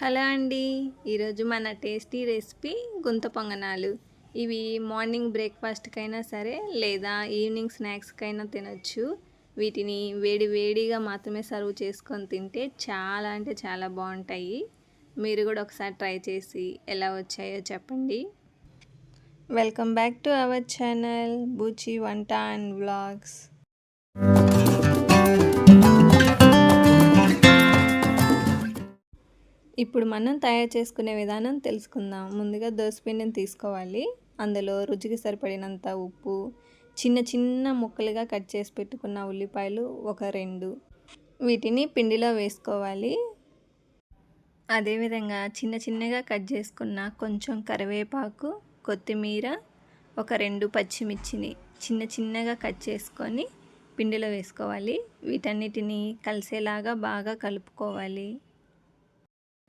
Hello అండి. ఈరోజు మన టేస్టీ రెసిపీ గుంత పొంగనాలు. ఇవి మార్నింగ్ బ్రేక్ఫాస్ట్కైనా సరే లేదా ఈవినింగ్ స్నాక్స్కైనా తినొచ్చు. వీటిని వేడి వేడిగా మాత్రమే సర్వ్ చేసుకొని తింటే చాలా అంటే చాలా బాగుంటాయి. మీరు కూడా ఒకసారి ట్రై చేసి ఎలా వచ్చాయో చెప్పండి. Welcome back to our channel బూచి వంట అండ్ వ్లాగ్స్. ఇప్పుడు మనం తయారు చేసుకునే విధానం తెలుసుకుందాం. ముందుగా దోసపిండిని తీసుకోవాలి. అందులో రుచికి సరిపడినంత ఉప్పు చిన్న చిన్న ముక్కలుగా కట్ చేసి పెట్టుకున్న ఉల్లిపాయలు ఒక రెండు. వీటిని పిండిలో వేసుకోవాలి. అదేవిధంగా చిన్న చిన్నగా కట్ చేసుకున్న కొంచెం కరివేపాకు కొత్తిమీర ఒక రెండు పచ్చిమిర్చిని చిన్న చిన్నగా కట్ చేసుకొని పిండిలో వేసుకోవాలి. వీటన్నిటిని కలిసేలాగా బాగా కలుపుకోవాలి.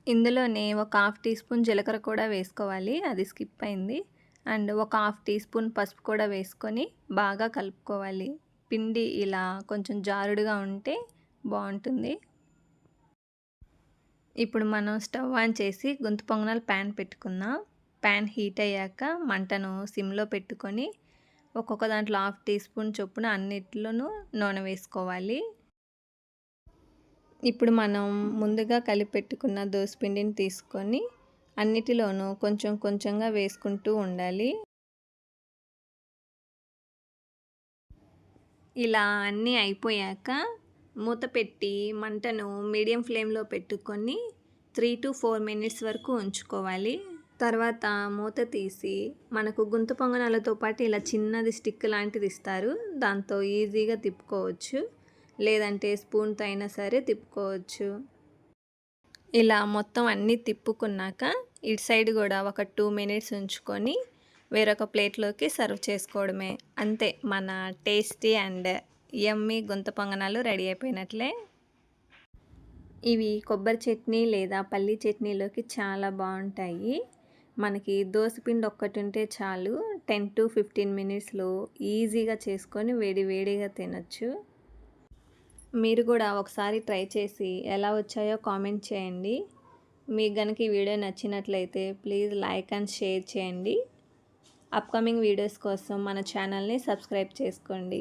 ఇందులోనే ఒక హాఫ్ టీ స్పూన్ జీలకర్ర కూడా వేసుకోవాలి అది స్కిప్ అయింది. అండ్ ఒక హాఫ్ టీ స్పూన్ పసుపు కూడా వేసుకొని బాగా కలుపుకోవాలి. పిండి ఇలా కొంచెం జారుడుగా ఉంటే బాగుంటుంది. ఇప్పుడు మనం స్టవ్ ఆన్ చేసి గొంతు పొంగనాలు ప్యాన్ పెట్టుకుందాం. ప్యాన్ హీట్ అయ్యాక మంటను సిమ్లో పెట్టుకొని ఒక్కొక్క దాంట్లో హాఫ్ టీ స్పూన్ చొప్పున అన్నిట్లోనూ నూనె వేసుకోవాలి. ఇప్పుడు మనం ముందుగా కలిపెట్టుకున్న దోసపిండిని తీసుకొని అన్నిటిలోనూ కొంచెం కొంచెంగా వేసుకుంటూ ఉండాలి. ఇలా అన్నీ అయిపోయాక మూత పెట్టి మంటను మీడియం ఫ్లేమ్లో పెట్టుకొని త్రీ టు ఫోర్ మినిట్స్ వరకు ఉంచుకోవాలి. తర్వాత మూత తీసి మనకు గుంత పొంగనాలతో పాటు ఇలా చిన్నది స్టిక్ లాంటిది ఇస్తారు. దాంతో ఈజీగా తిప్పుకోవచ్చు. లేదంటే స్పూన్తో అయినా సరే తిప్పుకోవచ్చు. ఇలా మొత్తం అన్నీ తిప్పుకున్నాక ఇటు సైడ్ కూడా ఒక టూ మినిట్స్ ఉంచుకొని వేరొక ప్లేట్లోకి సర్వ్ చేసుకోవడమే. అంతే మన టేస్టీ అండ్ ఎమ్మి గుంత పొంగనాలు రెడీ అయిపోయినట్లే. ఇవి కొబ్బరి చట్నీ లేదా పల్లీ చట్నీలోకి చాలా బాగుంటాయి. మనకి దోసపిండి ఒక్కటి ఉంటే చాలు టెన్ టు ఫిఫ్టీన్ మినిట్స్లో ఈజీగా చేసుకొని వేడి వేడిగా తినచ్చు. మీరు కూడా ఒకసారి ట్రై చేసి ఎలా వచ్చాయో కామెంట్ చేయండి. మీకు కనుక ఈ వీడియో నచ్చినట్లయితే ప్లీజ్ లైక్ అండ్ షేర్ చేయండి. అప్కమింగ్ వీడియోస్ కోసం మన ఛానల్ని సబ్స్క్రైబ్ చేసుకోండి.